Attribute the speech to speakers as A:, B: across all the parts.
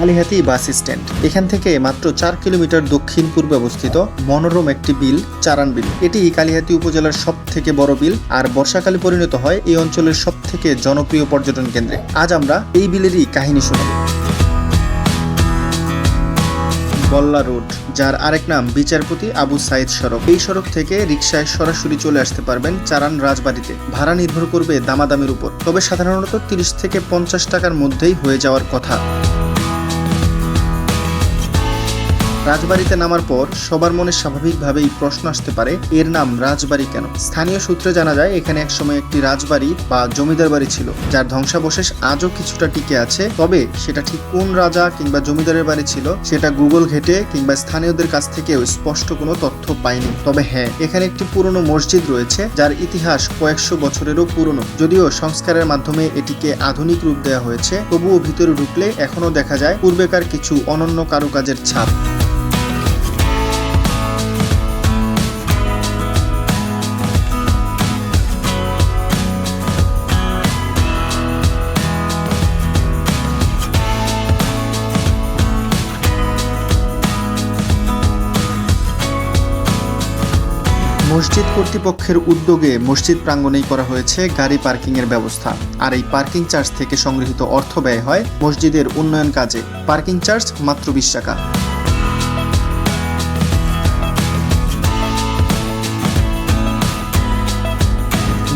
A: Kalihati bus stand. এখান থেকে মাত্র চার কিলোমিটার দক্ষিণ পূর্বে অবস্থিত মনোরম একটি বিল, চারান বিল। এটি কালিহাতি উপজেলার সব থেকে বড় বিল আর বর্ষাকালে পরিণত হয় এই অঞ্চলের সব থেকে জনপ্রিয় পর্যটন কেন্দ্রে। আজ আমরা এই বিলেরই কাহিনী শুনব। বল্লা রোড, যার আরেক নাম বিচারপতি আবু সাইদ সড়ক। এই সড়ক থেকে রিক্সায় সরাসরি চলে আসতে পারবেন চারান রাজবাড়িতে। ভাড়া নির্ভর করবে দামাদামির উপর। তবে সাধারণত তিরিশ থেকে পঞ্চাশ টাকার মধ্যেই হয়ে যাওয়ার কথা। রাজবাড়িতে নামার পর সবার মনে স্বাভাবিকভাবেই প্রশ্ন আসতে পারে, এর নাম রাজবাড়ি কেন? স্থানীয় সূত্রে জানা যায়, এখানে একসময় একটি রাজবাড়ি বা জমিদার বাড়ি ছিল, যার ধ্বংসাবশেষ আজও কিছুটা টিকে আছে। তবে সেটা ঠিক কোন রাজা কিংবা জমিদারের বাড়ি ছিল, সেটা গুগল ঘেটে কিংবা স্থানীয়দের কাছ থেকেও স্পষ্ট কোনো তথ্য পায়নি। তবে হ্যাঁ এখানে একটি পুরনো মসজিদ রয়েছে, যার ইতিহাস কয়েকশো বছরেরও পুরনো। যদিও সংস্কারের মাধ্যমে এটিকে আধুনিক রূপ দেওয়া হয়েছে, তবুও ভিতরে ঢুকলে এখনও দেখা যায়, পূর্বেকার কিছু অনন্য কারুকাজের ছাপ। মসজিদ কর্তৃপক্ষের উদ্যোগে মসজিদ প্রাঙ্গণেই করা হয়েছে গাড়ি পার্কিং এর ব্যবস্থা। আর এই পার্কিং চার্জ থেকে সংগৃহীত অর্থ ব্যয় হয় মসজিদের উন্নয়ন কাজে। পার্কিং চার্জ মাত্র বিশ টাকা।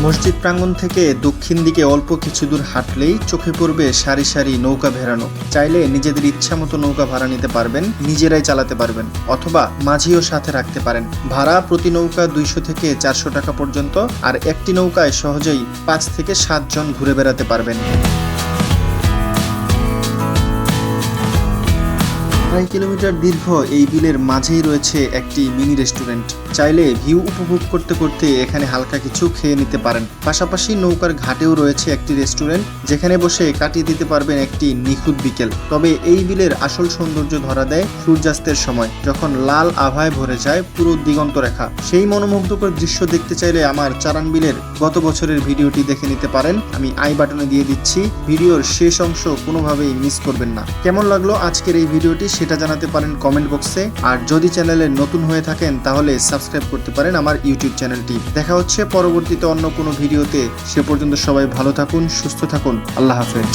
A: মসজিদ প্রাঙ্গণ থেকে দক্ষিণ দিকে অল্প কিছু দূর হাঁটলেই চোখে পড়বে সারি সারি নৌকা ভেড়ানো। চাইলে নিজেদের ইচ্ছা মতো নৌকা ভাড়া নিতে পারবেন, নিজেরাই চালাতে পারবেন, অথবা মাঝিও সাথে রাখতে পারেন। ভাড়া প্রতি নৌকা দুইশো থেকে চারশো টাকা পর্যন্ত, আর একটি নৌকায় সহজেই পাঁচ থেকে সাতজন ঘুরে বেড়াতে পারবেন। আড়াই কিলোমিটার দীর্ঘ এই বিলের মাঝেই রয়েছে একটি মিনি রেস্টুরেন্ট। চাইলে ভিউ উপভোগ করতে করতে এখানে হালকা কিছু খেয়ে নিতে পারেন। পাশাপাশি নৌকার ঘাটেও রয়েছে একটি রেস্টুরেন্ট, যেখানে বসে কাটিয়ে দিতে পারবেন একটি নিখুঁত বিকেল। তবে এই বিলের আসল সৌন্দর্য ধরা দেয় সূর্যাস্তের সময়, যখন লাল আভায় ভরে যায় পুরো দিগন্ত রেখা সেই মনোমুগ্ধকর দৃশ্য দেখতে চাইলে আমার চারান বিলের গত বছরের ভিডিওটি দেখে নিতে পারেন। আমি আই বাটনে দিয়ে দিচ্ছি, ভিডিওর শেষ অংশ কোনোভাবেই মিস করবেন না। কেমন লাগল আজকের এই ভিডিওটি সেটা জানাতে পারেন কমেন্ট বক্সে আর যদি চ্যানেলে নতুন হয়ে থাকেন, তাহলে সাবস্ক্রাইব করতে পারেন আমার ইউটিউব চ্যানেলটি দেখা হচ্ছে পরবর্তীতে অন্য কোনো ভিডিওতে সে পর্যন্ত সবাই ভালো থাকুন, সুস্থ থাকুন। আল্লাহ হাফেজ।